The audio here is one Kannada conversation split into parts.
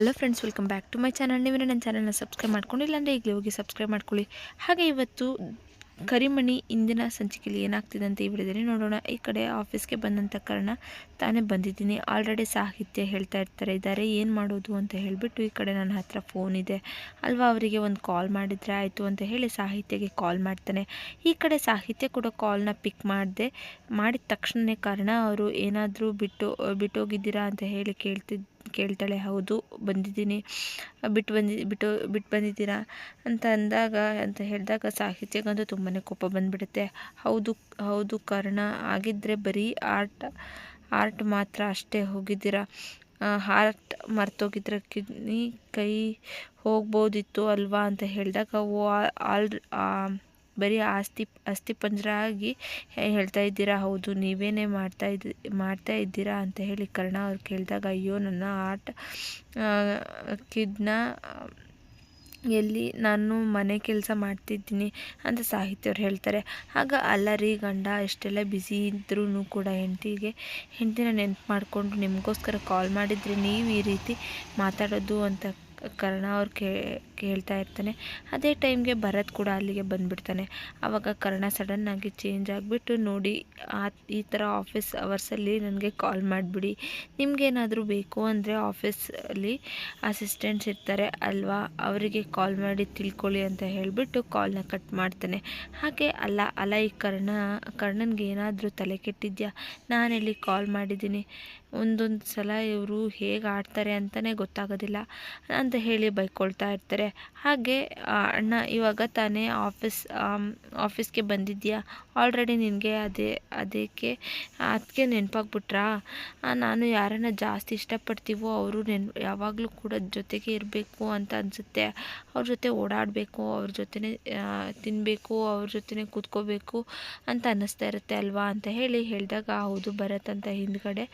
Hello friends welcome back to my channel ನೀವೇನು ನನ್ನ ಚಾನಲ್ನ ಸಬ್ಸ್ಕ್ರೈಬ್ ಮಾಡ್ಕೊಂಡಿಲ್ಲ ಅಂದರೆ ಈಗಲೇ ಹೋಗಿ ಸಬ್ಸ್ಕ್ರೈಬ್ ಮಾಡ್ಕೊಳ್ಳಿ. ಹಾಗೆ ಇವತ್ತು ಕರಿಮಣಿ ಇಂದಿನ ಸಂಚಿಕೆಯಲ್ಲಿ ಏನಾಗ್ತಿದೆ ಅಂತ ಈ ವಿಡಿಯೋದಲ್ಲಿ ನೋಡೋಣ. ಈ ಕಡೆ ಆಫೀಸ್ಗೆ ಬಂದಂಥ ಕಾರಣ ತಾನೇ ಬಂದಿದ್ದೀನಿ. ಆಲ್ರೆಡಿ ಸಾಹಿತ್ಯ ಹೇಳ್ತಾ ಇರ್ತಾರೆ ಇದ್ದಾರೆ ಏನು ಮಾಡೋದು ಅಂತ ಹೇಳಿಬಿಟ್ಟು ಈ ಕಡೆ ನನ್ನ ಹತ್ರ ಫೋನ್ ಇದೆ. ಅಲ್ವಾ, ಅವರಿಗೆ ಒಂದು ಕಾಲ್ ಮಾಡಿದರೆ ಆಯಿತು ಅಂತ ಹೇಳಿ ಸಾಹಿತ್ಯಗೆ ಕಾಲ್ ಮಾಡ್ತಾನೆ. ಈ ಕಡೆ ಸಾಹಿತ್ಯ ಕೂಡ ಕಾಲ್ನ ಪಿಕ್ ಮಾಡಿದೆ, ಮಾಡಿದ ತಕ್ಷಣವೇ ಕಾರಣ ಅವರು ಏನಾದರೂ ಬಿಟ್ಟು, ಬಿಟ್ಟೋಗಿದ್ದೀರಾ ಅಂತ ಹೇಳಿ ಕೇಳ್ತಿದ್ದು ಕೇಳ್ತಾಳೆ, ಹೌದು, ಬಂದಿದ್ದೀನಿ. ಬಿಟ್ಟು ಬಂದಿ, ಬಿಟ್ಟು ಬಿಟ್ಟು ಬಂದಿದ್ದೀರಾ? ಅಂತ ಅಂದಾಗ, ಅಂತ ಹೇಳಿದಾಗ ಸಾಹಿತ್ಯಕ್ಕಂತೂ ತುಂಬಾ ಕೋಪ ಬಂದುಬಿಡುತ್ತೆ. ಹೌದು ಹೌದು ಕಾರಣ ಆಗಿದ್ದರೆ ಬರೀ ಆರ್ಟ್ ಆರ್ಟ್ ಮಾತ್ರ ಅಷ್ಟೇ ಹೋಗಿದ್ದೀರಾ? ಹಾರ್ಟ್ ಮರ್ತೋಗಿದ್ರೆ ಕಿಡ್ನಿ ಕೈ ಹೋಗ್ಬೋದಿತ್ತು ಅಲ್ವಾ? ಅಂತ ಹೇಳಿದಾಗ, ಓ, ಆಲ್ ಬರೀ ಆಸ್ತಿ ಅಸ್ಥಿ ಪಂಜರ ಆಗಿ ಹೇಳ್ತಾ ಇದ್ದೀರಾ? ಹೌದು, ನೀವೇನೇ ಮಾಡ್ತಾ ಇದ್, ಮಾಡ್ತಾ ಇದ್ದೀರಾ ಅಂತ ಹೇಳಿ ಕರ್ಣ ಅವ್ರು ಕೇಳಿದಾಗ, ಅಯ್ಯೋ, ನನ್ನ ಆಟ ಕಿಡ್ನ, ಎಲ್ಲಿ ನಾನು ಮನೆ ಕೆಲಸ ಮಾಡ್ತಿದ್ದೀನಿ ಅಂತ ಸಾಹಿತ್ಯವ್ರು ಹೇಳ್ತಾರೆ. ಆಗ, ಅಲ್ಲ ರೀ ಗಂಡ, ಎಷ್ಟೆಲ್ಲ ಬ್ಯುಸಿ ಇದ್ರೂ ಕೂಡ ಹೆಂಡತಿಗೆ, ಹೆಂಡತಿನ ನೆನ್ಪು ಮಾಡಿಕೊಂಡು ನಿಮಗೋಸ್ಕರ ಕಾಲ್ ಮಾಡಿದರೆ ನೀವು ಈ ರೀತಿ ಮಾತಾಡೋದು ಅಂತ ಕರ್ಣ ಅವ್ರು ಕೇಳ್ತಾ ಇರ್ತಾನೆ. ಅದೇ ಟೈಮ್ಗೆ ಭರತ್ ಕೂಡ ಅಲ್ಲಿಗೆ ಬಂದುಬಿಡ್ತಾನೆ. ಆವಾಗ ಕರ್ಣ ಸಡನ್ನಾಗಿ ಚೇಂಜ್ ಆಗಿಬಿಟ್ಟು ನೋಡಿ, ಆ, ಈ ಥರ ಆಫೀಸ್ ಅವರ್ಸಲ್ಲಿ ನನಗೆ ಕಾಲ್ ಮಾಡಿಬಿಡಿ. ನಿಮಗೇನಾದರೂ ಬೇಕು ಅಂದರೆ ಆಫೀಸಲ್ಲಿ ಅಸಿಸ್ಟೆಂಟ್ಸ್ ಇರ್ತಾರೆ ಅಲ್ವಾ? ಅವರಿಗೆ ಕಾಲ್ ಮಾಡಿ ತಿಳ್ಕೊಳ್ಳಿ ಅಂತ ಹೇಳಿಬಿಟ್ಟು ಕಾಲ್ನ ಕಟ್ ಮಾಡ್ತಾನೆ. ಹಾಗೆ ಅಲ್ಲ ಅಲ್ಲ ಈ ಕರ್ಣ, ಕರ್ಣನ್ಗೆ ಏನಾದರೂ ತಲೆ ಕೆಟ್ಟಿದ್ಯಾ? ನಾನೆಲ್ಲಿ ಕಾಲ್ ಮಾಡಿದ್ದೀನಿ. ಒಂದೊಂದು ಸಲ ಇವರು ಹೇಗೆ ಆಡ್ತಾರೆ ಅಂತಲೇ ಗೊತ್ತಾಗೋದಿಲ್ಲ ಅಂತ ಹೇಳಿ ಬೈಕೊಳ್ತಾ ಇರ್ತಾರೆ. ಹಾಗೆ ಅಣ್ಣ ಇವಾಗ ತಾನೇ ಆಫೀಸ್ ಆಫೀಸ್ಗೆ ಬಂದಿದ್ಯಾ ಆಲ್ರೆಡಿ ನಿನಗೆ ಅದೇ, ಅದಕ್ಕೆ ಅದಕ್ಕೆ ನೆನಪಾಗ್ಬಿಟ್ರಾ? ನಾನು ಯಾರನ್ನು ಜಾಸ್ತಿ ಇಷ್ಟಪಡ್ತೀವೋ ಅವರು ನೆನ್, ಯಾವಾಗಲೂ ಕೂಡ ಜೊತೆಗೆ ಇರಬೇಕು ಅಂತ ಅನಿಸುತ್ತೆ. ಅವ್ರ ಜೊತೆ ಓಡಾಡಬೇಕು, ಅವ್ರ ಜೊತೆನೇ ತಿನ್ನಬೇಕು ಅವ್ರ ಜೊತೆನೇ ಕೂತ್ಕೋಬೇಕು ಅಂತ ಅನ್ನಿಸ್ತಾ ಇರುತ್ತೆ ಅಲ್ವಾ? ಅಂತ ಹೇಳಿ ಹೇಳಿದಾಗ, ಹೌದು, ಭರತ್ ಅಂತ ಹಿಂದ್ಗಡೆ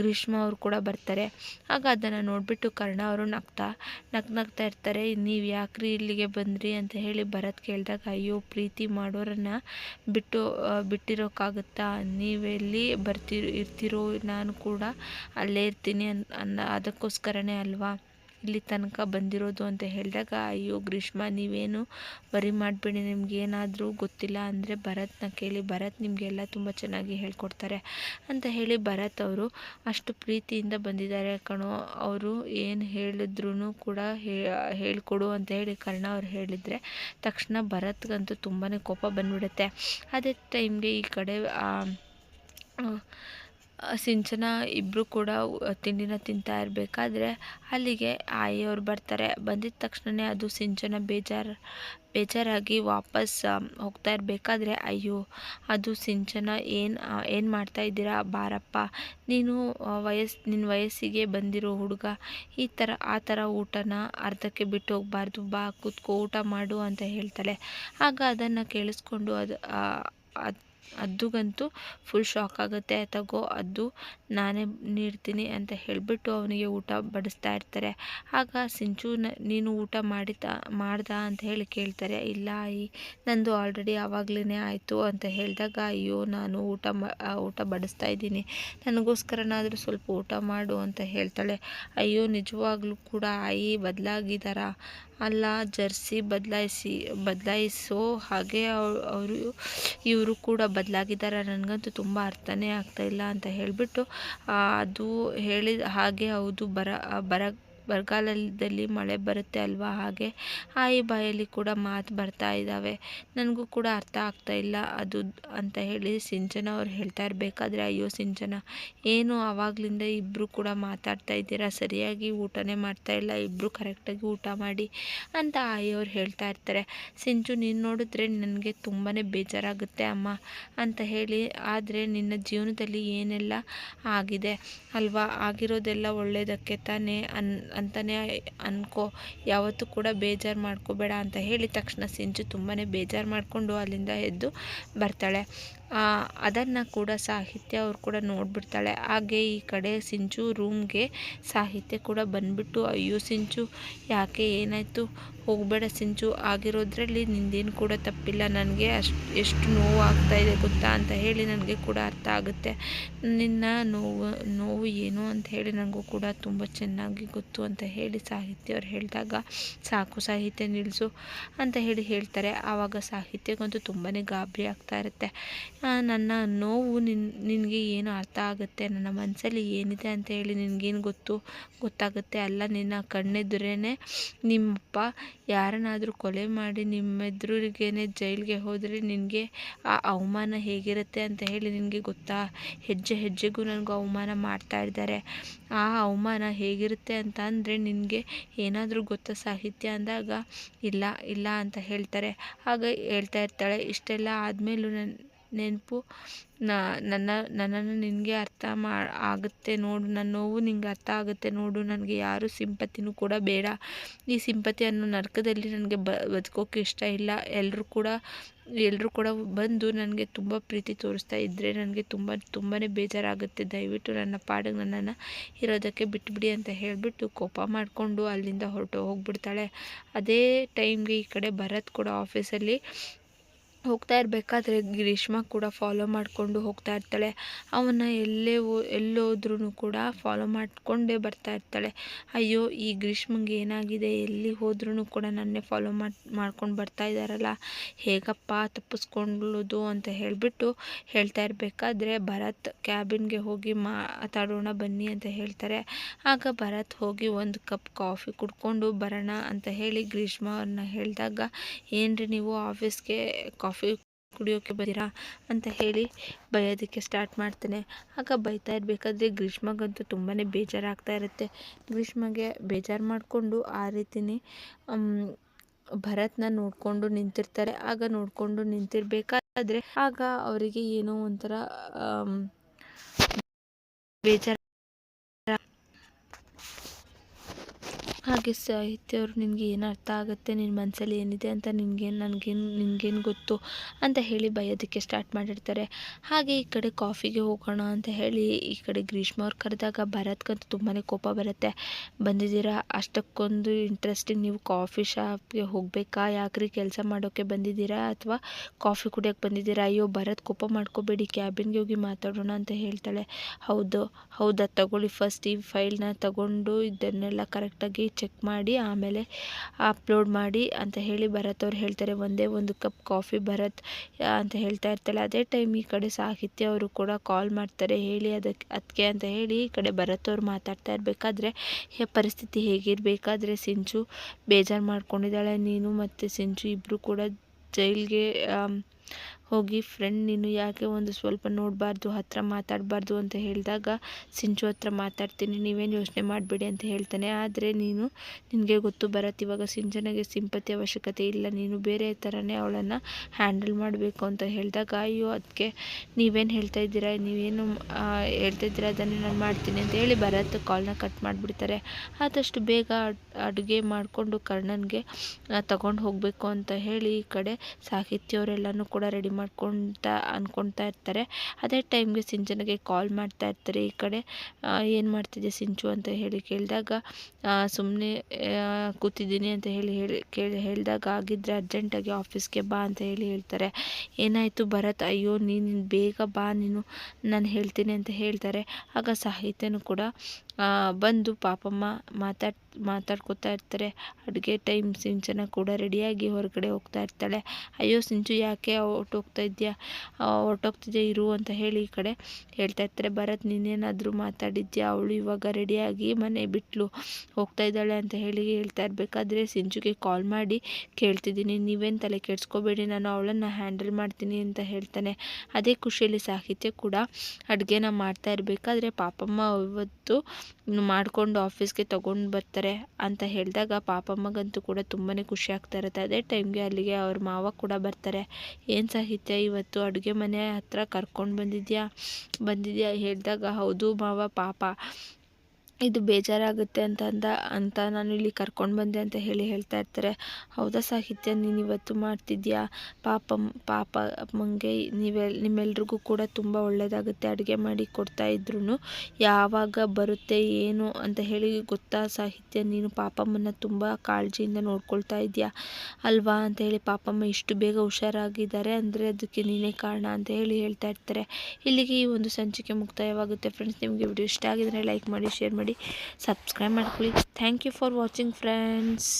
ಗ್ರೀಷ್ಮ ಅವರು ಕೂಡ ಬರ್ತಾರೆ. ಆಗ ಅದನ್ನು ನೋಡಿಬಿಟ್ಟು ಕರ್ಣ ಅವರು ನಗ್ತಾ ನಗ್ ನಗ್ತಾ ಇರ್ತಾರೆ. ನೀವು ಯಾಕ್ರಿ ಇಲ್ಲಿಗೆ ಬಂದ್ರಿ ಅಂತ ಹೇಳಿ ಭರತ್ ಕೇಳಿದಾಗ, ಅಯ್ಯೋ, ಪ್ರೀತಿ ಮಾಡೋರನ್ನು ಬಿಟ್ಟು ಬಿಟ್ಟಿರೋಕ್ಕಾಗುತ್ತಾ ನೀವೆಲ್ಲಿ ಬರ್ತಿರೋ, ಇರ್ತಿರೋ, ನಾನು ಕೂಡ ಅಲ್ಲೇ ಇರ್ತೀನಿ ಅನ್, ಅನ್ನ, ಅದಕ್ಕೋಸ್ಕರನೇ ಅಲ್ವಾ? ಇಲ್ಲಿ ತನಕ ಬಂದಿರೋದು ಅಂತ ಹೇಳಿದಾಗ, ಅಯ್ಯೋ ಗ್ರೀಷ್ಮ, ನೀವೇನು ಬರಿ ಮಾಡಬೇಡಿ ನಿಮಗೇನಾದರೂ ಗೊತ್ತಿಲ್ಲ ಅಂದರೆ ಭರತ್ನ ಕೇಳಿ, ಭರತ್ ನಿಮಗೆಲ್ಲ ತುಂಬ ಚೆನ್ನಾಗಿ ಹೇಳ್ಕೊಡ್ತಾರೆ ಅಂತ ಹೇಳಿ ಭರತ್ ಅವರು ಅಷ್ಟು ಪ್ರೀತಿಯಿಂದ ಬಂದಿದ್ದಾರೆ ಕಣೋ. ಅವರು ಏನು ಹೇಳಿದ್ರು ಕೂಡ ಹೇಳ್ಕೊಡು ಅಂತ ಹೇಳಿ ಕರ್ಣ ಅವ್ರು ಹೇಳಿದರೆ ತಕ್ಷಣ ಭರತ್ಗಂತೂ ತುಂಬಾ ಕೋಪ ಬಂದ್ಬಿಡುತ್ತೆ. ಅದೇ ಟೈಮ್ಗೆ ಈ ಕಡೆ ಸಿಂಚನ ಇಬ್ಬರು ಕೂಡ ತಿಂಡಿನ ತಿಂತಾ ಇರಬೇಕಾದ್ರೆ ಅಲ್ಲಿಗೆ ಆಯಿಯವ್ರು ಬರ್ತಾರೆ. ಬಂದಿದ್ದ ತಕ್ಷಣವೇ ಅದು ಸಿಂಚನ ಬೇಜಾರು, ಬೇಜಾರಾಗಿ ವಾಪಸ್ ಹೋಗ್ತಾ ಇರಬೇಕಾದ್ರೆ, ಅಯ್ಯೋ, ಅದು ಸಿಂಚನ ಏನು ಏನು ಮಾಡ್ತಾ ಇದ್ದೀರಾ? ಬಾರಪ್ಪ, ನೀನು ವಯಸ್ಸು ನಿನ್ನ ವಯಸ್ಸಿಗೆ ಬಂದಿರೋ ಹುಡುಗ, ಈ ಥರ ಆ ಥರ ಊಟನ ಅರ್ಧಕ್ಕೆ ಬಿಟ್ಟು ಹೋಗಬಾರ್ದು, ಬಾ, ಕೂತ್ಕೋ, ಊಟ ಮಾಡು ಅಂತ ಹೇಳ್ತಾಳೆ. ಆಗ ಅದನ್ನು ಕೇಳಿಸ್ಕೊಂಡು ಅದು ಅದು ಅದ್ದುಗಂತೂ ಫುಲ್ ಶಾಕ್ ಆಗುತ್ತೆ. ತಗೋ, ಅದು ನಾನೇ ನೀಡ್ತೀನಿ ಅಂತ ಹೇಳಿಬಿಟ್ಟು ಅವನಿಗೆ ಊಟ ಬಡಿಸ್ತಾ ಇರ್ತಾರೆ. ಆಗ ಸಿಂಚು ನೀನು ಊಟ ಮಾಡಿದ, ಮಾಡ್ದ ಅಂತ ಹೇಳಿ ಕೇಳ್ತಾರೆ. ಇಲ್ಲ ಈ ನಂದು ಆಲ್ರೆಡಿ ಆವಾಗಲೇ ಆಯಿತು ಅಂತ ಹೇಳಿದಾಗ, ಅಯ್ಯೋ, ನಾನು ಊಟ ಊಟ ಬಡಿಸ್ತಾ ಇದ್ದೀನಿ. ನನಗೋಸ್ಕರನಾದರೂ ಸ್ವಲ್ಪ ಊಟ ಮಾಡು ಅಂತ ಹೇಳ್ತಾಳೆ. ಅಯ್ಯೋ, ನಿಜವಾಗ್ಲೂ ಕೂಡ, ಆಯಿ ಬದಲಾಗಿದ್ದಾರಾ ಅಲ್ಲ, ಜರ್ಸಿ ಬದಲಾಯಿಸಿ, ಬದಲಾಯಿಸೋ ಹಾಗೆ ಅವರು ಇವರು ಕೂಡ ಬದಲಾಗಿದ್ದಾರೆ. ನನಗಂತೂ ತುಂಬ ಅರ್ಥನೇ ಆಗ್ತಾಯಿಲ್ಲ ಅಂತ ಹೇಳಿಬಿಟ್ಟು ಅದು ಹೇಳಿದ ಹಾಗೆ ಹೌದು, ಬರ ಬರ ಬರಗಾಲದಲ್ಲಿ ಮಳೆ ಬರುತ್ತೆ ಅಲ್ವಾ? ಹಾಗೆ ಆಯಿ ಬಾಯಲ್ಲಿ ಕೂಡ ಮಾತು ಬರ್ತಾ ಇದ್ದಾವೆ. ನನಗೂ ಕೂಡ ಅರ್ಥ ಆಗ್ತಾ ಇಲ್ಲ ಅದು ಅಂತ ಹೇಳಿ ಸಿಂಚನ ಅವ್ರು ಹೇಳ್ತಾ ಇರಬೇಕಾದ್ರೆ ಅಯ್ಯೋ ಸಿಂಚನ, ಏನು ಆವಾಗಲಿಂದ ಇಬ್ಬರು ಕೂಡ ಮಾತಾಡ್ತಾ ಇದ್ದೀರಾ? ಸರಿಯಾಗಿ ಊಟನೇ ಮಾಡ್ತಾ ಇಲ್ಲ ಇಬ್ಬರು ಕರೆಕ್ಟಾಗಿ ಊಟ ಮಾಡಿ ಅಂತ ಆಯಿಯವ್ರು ಹೇಳ್ತಾ ಇರ್ತಾರೆ. ಸಿಂಚು, ನೀನು ನೋಡಿದ್ರೆ ನನಗೆ ತುಂಬಾ ಬೇಜಾರಾಗುತ್ತೆ ಅಮ್ಮ ಅಂತ ಹೇಳಿ, ಆದರೆ ನಿನ್ನ ಜೀವನದಲ್ಲಿ ಏನೆಲ್ಲ ಆಗಿದೆ ಅಲ್ವಾ? ಆಗಿರೋದೆಲ್ಲ ಒಳ್ಳೆಯದಕ್ಕೆ ತಾನೇ ಅನ್ ಅಂತಲೇ ಅನ್ಕೋ, ಯಾವತ್ತೂ ಕೂಡ ಬೇಜಾರು ಮಾಡ್ಕೋಬೇಡ ಅಂತ ಹೇಳಿ ತಕ್ಷಣ ಸಿಂಚು ತುಂಬಾ ಬೇಜಾರು ಮಾಡಿಕೊಂಡು ಅಲ್ಲಿಂದ ಎದ್ದು ಬರ್ತಾಳೆ. ಅದನ್ನು ಕೂಡ ಸಾಹಿತ್ಯ ಅವ್ರು ಕೂಡ ನೋಡಿಬಿಡ್ತಾಳೆ. ಹಾಗೆ ಈ ಕಡೆ ಸಿಂಚು ರೂಮ್ಗೆ ಸಾಹಿತ್ಯ ಕೂಡ ಬಂದ್ಬಿಟ್ಟು, ಅಯ್ಯೋ ಸಿಂಚು, ಯಾಕೆ ಏನಾಯಿತು? ಹೋಗಬೇಡ ಸಿಂಚು, ಆಗಿರೋದ್ರಲ್ಲಿ ನಿಂದೇನು ಕೂಡ ತಪ್ಪಿಲ್ಲ. ನನಗೆ ಅಷ್ಟು, ಎಷ್ಟು ನೋವು ಆಗ್ತಾಯಿದೆ ಗೊತ್ತಾ? ಅಂತ ಹೇಳಿ ನನಗೆ ಕೂಡ ಅರ್ಥ ಆಗುತ್ತೆ. ನಿನ್ನ ನೋವು ನೋವು ಏನು ಅಂತ ಹೇಳಿ ನನಗೂ ಕೂಡ ತುಂಬ ಚೆನ್ನಾಗಿ ಗೊತ್ತು ಅಂತ ಹೇಳಿ ಸಾಹಿತ್ಯ ಅವ್ರು ಹೇಳಿದಾಗ, ಸಾಕು ಸಾಹಿತ್ಯ ನಿಲ್ಲಿಸು ಅಂತ ಹೇಳಿ ಹೇಳ್ತಾರೆ. ಆವಾಗ ಸಾಹಿತ್ಯಕ್ಕಂತೂ ತುಂಬಾ ಗಾಬರಿ ಆಗ್ತಾ ಇರುತ್ತೆ. ನನ್ನ ನೋವು ನಿನ್, ನಿನಗೆ ಏನು ಅರ್ಥ ಆಗುತ್ತೆ? ನನ್ನ ಮನಸ್ಸಲ್ಲಿ ಏನಿದೆ ಅಂತ ಹೇಳಿ ನಿನಗೇನು ಗೊತ್ತು? ಗೊತ್ತಾಗುತ್ತೆ ಅಲ್ಲ, ನಿನ್ನ ಕಣ್ಣೆದುರೇ ನಿಮ್ಮಪ್ಪ ಯಾರನ್ನಾದರೂ ಕೊಲೆ ಮಾಡಿ ನಿಮ್ಮೆದುರಿಗೇನೆ ಜೈಲಿಗೆ ಹೋದರೆ ನಿನಗೆ ಆ ಅವಮಾನ ಹೇಗಿರುತ್ತೆ ಅಂತ ಹೇಳಿ ನಿನಗೆ ಗೊತ್ತಾ? ಹೆಜ್ಜೆ ಹೆಜ್ಜೆಗೂ ನನಗೂ ಅವಮಾನ ಮಾಡ್ತಾ ಇದ್ದಾರೆ. ಆ ಅವಮಾನ ಹೇಗಿರುತ್ತೆ ಅಂತ ಅಂದರೆ ನಿನಗೆ ಏನಾದರೂ ಗೊತ್ತಾ ಸಾಹಿತ್ಯ ಅಂದಾಗ, ಇಲ್ಲ ಇಲ್ಲ ಅಂತ ಹೇಳ್ತಾರೆ. ಆಗ ಹೇಳ್ತಾ ಇರ್ತಾಳೆ. ಇಷ್ಟೆಲ್ಲ ಆದಮೇಲೂ ನನ್ನ ನೆನಪು ನನ್ನ, ನನ್ನನ್ನು ನಿನಗೆ ಅರ್ಥ ಮಾ, ಆಗುತ್ತೆ ನೋಡು, ನನ್ನ ನೋವು ನಿಂಗೆ ಅರ್ಥ ಆಗುತ್ತೆ ನೋಡು, ನನಗೆ ಯಾರು ಸಿಂಪತಿನೂ ಕೂಡ ಬೇಡ. ಈ ಸಿಂಪತಿ ಅನ್ನೋ ನರಕದಲ್ಲಿ ನನಗೆ ಬದುಕೋಕೆ ಇಷ್ಟ ಇಲ್ಲ. ಎಲ್ಲರೂ ಕೂಡ ಎಲ್ಲರೂ ಕೂಡ ಬಂದು ನನಗೆ ತುಂಬ ಪ್ರೀತಿ ತೋರಿಸ್ತಾ ಇದ್ದರೆ ನನಗೆ ತುಂಬ ತುಂಬಾ ಬೇಜಾರಾಗುತ್ತೆ. ದಯವಿಟ್ಟು ನನ್ನ ಪಾಡಿಗೆ ನನ್ನನ್ನು ಇರೋದಕ್ಕೆ ಬಿಟ್ಬಿಡಿ ಅಂತ ಹೇಳಿಬಿಟ್ಟು ಕೋಪ ಮಾಡಿಕೊಂಡು ಅಲ್ಲಿಂದ ಹೊರಟು ಹೋಗ್ಬಿಡ್ತಾಳೆ. ಅದೇ ಟೈಮ್ಗೆ ಈ ಕಡೆ ಭರತ್ ಕೂಡ ಆಫೀಸಲ್ಲಿ ಹೋಗ್ತಾ ಇರಬೇಕಾದ್ರೆ ಗ್ರೀಷ್ಮ ಕೂಡ ಫಾಲೋ ಮಾಡಿಕೊಂಡು ಹೋಗ್ತಾ ಇರ್ತಾಳೆ. ಅವನ್ನ ಎಲ್ಲೇ ಹೋ ಎಲ್ಲೋದ್ರೂ ಕೂಡ ಫಾಲೋ ಮಾಡಿಕೊಂಡೇ ಬರ್ತಾ ಇರ್ತಾಳೆ. ಅಯ್ಯೋ, ಈ ಗ್ರೀಷ್ಮಂಗೆ ಏನಾಗಿದೆ? ಎಲ್ಲಿ ಹೋದ್ರೂ ಕೂಡ ನನ್ನೇ ಫಾಲೋ ಮಾಡಿ, ಮಾಡ್ಕೊಂಡು ಬರ್ತಾ ಇದ್ದಾರಲ್ಲ ಹೇಗಪ್ಪ ತಪ್ಪಿಸ್ಕೊಳ್ಳೋದು ಅಂತ ಹೇಳಿಬಿಟ್ಟು ಹೇಳ್ತಾ ಇರಬೇಕಾದ್ರೆ ಭರತ್ ಕ್ಯಾಬಿನ್ಗೆ ಹೋಗಿ ಮಾತಾಡೋಣ ಬನ್ನಿ ಅಂತ ಹೇಳ್ತಾರೆ. ಆಗ ಭರತ್ ಹೋಗಿ ಒಂದು ಕಪ್ ಕಾಫಿ ಕುಡ್ಕೊಂಡು ಬರೋಣ ಅಂತ ಹೇಳಿ ಗ್ರೀಷ್ಮ ಅವ್ರನ್ನ ಹೇಳಿದಾಗ, ಏನ್ರಿ ನೀವು ಆಫೀಸ್ಗೆ ಕಾಫಿ ಕುಡಿಯೋಕ್ಕೆ ಬರ್ತೀರಾ ಅಂತ ಹೇಳಿ ಬೈಯೋದಕ್ಕೆ ಸ್ಟಾರ್ಟ್ ಮಾಡ್ತೇನೆ. ಆಗ ಬೈತಾ ಇರಬೇಕಾದ್ರೆ ಗ್ರೀಷ್ಮಗಂತೂ ತುಂಬಾ ಬೇಜಾರಾಗ್ತಾ ಇರುತ್ತೆ. ಗ್ರೀಷ್ಮಗೆ ಬೇಜಾರು ಮಾಡಿಕೊಂಡು ಆ ರೀತಿನೇ ಭರತ್ನ ನೋಡಿಕೊಂಡು ನಿಂತಿರ್ತಾರೆ. ಆಗ ನೋಡಿಕೊಂಡು ನಿಂತಿರ್ಬೇಕಾದ್ರೆ ಆಗ ಅವರಿಗೆ ಏನೋ ಒಂಥರ ಬೇಜಾರು ಹಾಗೆ ಸಾಹಿತ್ಯ ಅವರು ನಿನಗೆ ಏನು ಅರ್ಥ ಆಗುತ್ತೆ? ನಿನ್ನ ಮನಸ್ಸಲ್ಲಿ ಏನಿದೆ ಅಂತ ನಿನಗೇನು, ನನಗೇನು, ನಿನಗೇನು ಗೊತ್ತು ಅಂತ ಹೇಳಿ ಬೈಯೋದಕ್ಕೆ ಸ್ಟಾರ್ಟ್ ಮಾಡಿರ್ತಾರೆ. ಹಾಗೆ ಈ ಕಡೆ ಕಾಫಿಗೆ ಹೋಗೋಣ ಅಂತ ಹೇಳಿ ಈ ಕಡೆ ಗ್ರೀಷ್ಮ ಅವ್ರು ಕರೆದಾಗ ಭರತ್ಗಂತೂ ತುಂಬಾ ಕೋಪ ಬರುತ್ತೆ. ಬಂದಿದ್ದೀರಾ? ಅಷ್ಟಕ್ಕೊಂದು ಇಂಟ್ರೆಸ್ಟಿಂಗ್ ನೀವು ಕಾಫಿ ಶಾಪ್ಗೆ ಹೋಗಬೇಕಾ? ಯಾಕ್ರಿ ಕೆಲಸ ಮಾಡೋಕ್ಕೆ ಬಂದಿದ್ದೀರಾ? ಅಥವಾ ಕಾಫಿ ಕುಡಿಯೋಕ್ಕೆ ಬಂದಿದ್ದೀರಾ? ಅಯ್ಯೋ, ಭರತ್ ಕೋಪ ಮಾಡ್ಕೋಬೇಡಿ ಕ್ಯಾಬಿನ್ಗೆ ಹೋಗಿ ಮಾತಾಡೋಣ ಅಂತ ಹೇಳ್ತಾಳೆ. ಹೌದು, ಹೌದಾ? ತಗೊಳ್ಳಿ ಫಸ್ಟ್ ಈ ಫೈಲ್ನ ತಗೊಂಡು ಇದನ್ನೆಲ್ಲ ಕರೆಕ್ಟಾಗಿ ಚೆಕ್ ಮಾಡಿ, ಆಮೇಲೆ ಅಪ್ಲೋಡ್ ಮಾಡಿ ಅಂತ ಹೇಳಿ ಭರತ್ ಅವ್ರು ಹೇಳ್ತಾರೆ, ಒಂದೇ ಒಂದು ಕಪ್ ಕಾಫಿ ಭರತ್ ಅಂತ ಹೇಳ್ತಾ ಇರ್ತಾಳೆ. ಅದೇ ಟೈಮ್ ಈ ಕಡೆ ಸಾಹಿತ್ಯ ಅವರು ಕೂಡ ಕಾಲ್ ಮಾಡ್ತಾರೆ, ಹೇಳಿ ಅದಕ್ಕೆ ಅದಕ್ಕೆ ಅಂತ ಹೇಳಿ ಈ ಕಡೆ ಭರತ್ ಅವ್ರು ಮಾತಾಡ್ತಾ ಇರಬೇಕಾದ್ರೆ ಪರಿಸ್ಥಿತಿ ಹೇಗಿರಬೇಕಾದ್ರೆ ಸಿಂಚು ಬೇಜಾರು ಮಾಡ್ಕೊಂಡಿದ್ದಾಳೆ ನೀನು ಮತ್ತು ಸಿಂಚು ಇಬ್ಬರು ಕೂಡ ಜೈಲಿಗೆ ಹೋಗಿ, ಫ್ರೆಂಡ್, ನೀನು ಯಾಕೆ ಒಂದು ಸ್ವಲ್ಪ ನೋಡಬಾರ್ದು, ಹತ್ರ ಮಾತಾಡಬಾರ್ದು ಅಂತ ಹೇಳಿದಾಗ, ಸಿಂಚು ಹತ್ರ ಮಾತಾಡ್ತೀನಿ, ನೀವೇನು ಯೋಚನೆ ಮಾಡಬೇಡಿ ಅಂತ ಹೇಳ್ತಾನೆ. ಆದರೆ ನೀನು, ನಿನಗೆ ಗೊತ್ತು ಬರತ್ತೆ, ಇವಾಗ ಸಿಂಚನೆಗೆ ಸಿಂಪತಿ ಅವಶ್ಯಕತೆ ಇಲ್ಲ. ನೀನು ಬೇರೆ ಥರನೇ ಅವಳನ್ನು ಹ್ಯಾಂಡಲ್ ಮಾಡಬೇಕು ಅಂತ ಹೇಳಿದಾಗ, ಅಯ್ಯೋ ಅದಕ್ಕೆ ನೀವೇನು ಹೇಳ್ತಾ ಇದ್ದೀರಾ? ನೀವೇನು ಹೇಳ್ತಾ ಇದ್ದೀರಾ? ಅದನ್ನೇ ನಾನು ಮಾಡ್ತೀನಿ ಅಂತ ಹೇಳಿ ಭರತ್ ಕಾಲ್ನ ಕಟ್ ಮಾಡಿಬಿಡ್ತಾರೆ. ಆದಷ್ಟು ಬೇಗ ಅಡುಗೆ ಮಾಡಿಕೊಂಡು ಕರ್ಣನ್ಗೆ ತಗೊಂಡು ಹೋಗಬೇಕು ಅಂತ ಹೇಳಿ ಈ ಕಡೆ ಸಾಹಿತ್ಯವರೆಲ್ಲನೂ ಕೂಡ ರೆಡಿ ಮಾಡ್ಕೊಳ್ತಾ ಅಂದ್ಕೊಳ್ತಾ ಇರ್ತಾರೆ. ಅದೇ ಟೈಮ್ಗೆ ಸಿಂಚನಿಗೆ ಕಾಲ್ ಮಾಡ್ತಾ ಇರ್ತಾರೆ ಈ ಕಡೆ. ಏನು ಮಾಡ್ತಿದ್ದೆ ಸಿಂಚು ಅಂತ ಹೇಳಿ ಕೇಳಿದಾಗ ಸುಮ್ಮನೆ ಕೂತಿದ್ದೀನಿ ಅಂತ ಹೇಳಿ ಹೇಳಿ, ಕೇಳಿ ಹೇಳಿದಾಗ ಆಗಿದ್ದರೆ ಅರ್ಜೆಂಟಾಗಿ ಆಫೀಸ್ಗೆ ಬಾ ಅಂತ ಹೇಳಿ ಹೇಳ್ತಾರೆ. ಏನಾಯಿತು ಭರತ್? ಅಯ್ಯೋ ನೀನು ಬೇಗ ಬಾ ನೀನು. ನಾನು ಹೇಳ್ತೀನಿ ಅಂತ ಹೇಳ್ತಾರೆ. ಆಗ ಸಾಹಿತ್ಯನೂ ಕೂಡ ಬಂದು ಪಾಪಮ್ಮ ಮಾತಾಡ್, ಮಾತಾಡ್ಕೋತಾ ಇರ್ತಾರೆ. ಅಡುಗೆ ಟೈಮ್ ಸಿಂಚನ ಕೂಡ ರೆಡಿಯಾಗಿ ಹೊರಗಡೆ ಹೋಗ್ತಾ ಇರ್ತಾಳೆ. ಅಯ್ಯೋ ಸಿಂಚು, ಯಾಕೆ ಹೊರ್ಟೋಗ್ತಾ ಇದೆಯಾ? ಹೊರ್ಟೋಗ್ತಿದ್ಯಾ ಇರು ಅಂತ ಹೇಳಿ ಈ ಕಡೆ ಹೇಳ್ತಾ ಇರ್ತಾರೆ. ಭರತ್, ನೀನೇನಾದರೂ ಮಾತಾಡಿದ್ಯಾ? ಅವಳು ಇವಾಗ ರೆಡಿಯಾಗಿ ಮನೆ ಬಿಟ್ಲು, ಹೋಗ್ತಾ ಇದ್ದಾಳೆ ಅಂತ ಹೇಳಿ ಹೇಳ್ತಾ ಇರಬೇಕಾದ್ರೆ ಸಿಂಚುಗೆ ಕಾಲ್ ಮಾಡಿ ಕೇಳ್ತಿದ್ದೀನಿ. ನೀವೇನು ತಲೆ ಕೆಡ್ಸ್ಕೋಬೇಡಿ, ನಾನು ಅವಳನ್ನು ಹ್ಯಾಂಡಲ್ ಮಾಡ್ತೀನಿ ಅಂತ ಹೇಳ್ತಾನೆ. ಅದೇ ಖುಷಿಯಲ್ಲಿ ಸಾಹಿತ್ಯ ಕೂಡ ಅಡುಗೆನ ಮಾಡ್ತಾ ಇರಬೇಕಾದ್ರೆ ಪಾಪಮ್ಮ ಇವತ್ತು ಮಾಡಿಕೊಂಡು ಆಫೀಸ್ಗೆ ತೊಗೊಂಡು ಬರ್ತಾರೆ ಅಂತ ಹೇಳಿದಾಗ ಪಾಪಮ್ಮಗಂತೂ ಕೂಡ ತುಂಬಾ ಖುಷಿ ಆಗ್ತಾ ಇರುತ್ತೆ. ಅದೇ ಟೈಮ್ಗೆ ಅಲ್ಲಿಗೆ ಅವ್ರ ಮಾವ ಕೂಡ ಬರ್ತಾರೆ. ಏನು ಸಾಹಿತ್ಯ ಇವತ್ತು? ಅಡುಗೆ ಮನೆ ಹತ್ರ ಕರ್ಕೊಂಡು ಬಂದಿದ್ಯಾ? ಬಂದಿದ್ಯಾ? ಹೇಳಿದಾಗ ಹೌದು ಮಾವ ಪಾಪ. ಇದು ಬೇಜಾರಾಗುತ್ತೆ ಅಂತ ಅಂದ ಅಂತ ನಾನು ಇಲ್ಲಿ ಕರ್ಕೊಂಡು ಬಂದೆ ಅಂತ ಹೇಳಿ ಹೇಳ್ತಾ ಇರ್ತಾರೆ. ಹೌದಾ ಸಾಹಿತ್ಯ, ನೀನು ಇವತ್ತು ಮಾಡ್ತಿದ್ಯಾ? ಪಾಪ ಪಾಪ ಅಮ್ಮಂಗೆ ನೀವೆ ನಿಮ್ಮೆಲ್ರಿಗೂ ಕೂಡ ತುಂಬ ಒಳ್ಳೆಯದಾಗುತ್ತೆ ಅಡುಗೆ ಮಾಡಿ ಕೊಡ್ತಾ ಇದ್ರು ಯಾವಾಗ ಬರುತ್ತೆ, ಏನು ಅಂತ ಹೇಳಿ ಗೊತ್ತಾ ಸಾಹಿತ್ಯ? ನೀನು ಪಾಪಮ್ಮನ ತುಂಬ ಕಾಳಜಿಯಿಂದ ನೋಡ್ಕೊಳ್ತಾ ಇದೆಯಾ? ಅಲ್ವಾ ಅಂತ ಹೇಳಿ ಪಾಪಮ್ಮ ಇಷ್ಟು ಬೇಗ ಹುಷಾರಾಗಿದ್ದಾರೆ ಅಂದರೆ ಅದಕ್ಕೆ ನೀನೇ ಕಾರಣ ಅಂತ ಹೇಳಿ ಹೇಳ್ತಾ ಇರ್ತಾರೆ. ಇಲ್ಲಿಗೆ ಈ ಒಂದು ಸಂಚಿಕೆ ಮುಕ್ತಾಯವಾಗುತ್ತೆ. ಫ್ರೆಂಡ್ಸ್, ನಿಮಗೆ ವಿಡಿಯೋ ಇಷ್ಟ ಆಗಿದ್ರೆ ಲೈಕ್ ಮಾಡಿ, ಶೇರ್ ಮಾಡಿ ಸಬ್ಸ್ಕ್ರೈಬ್ ಮಾಡ್ಕೊಳ್ಳಿ. Thank you for watching friends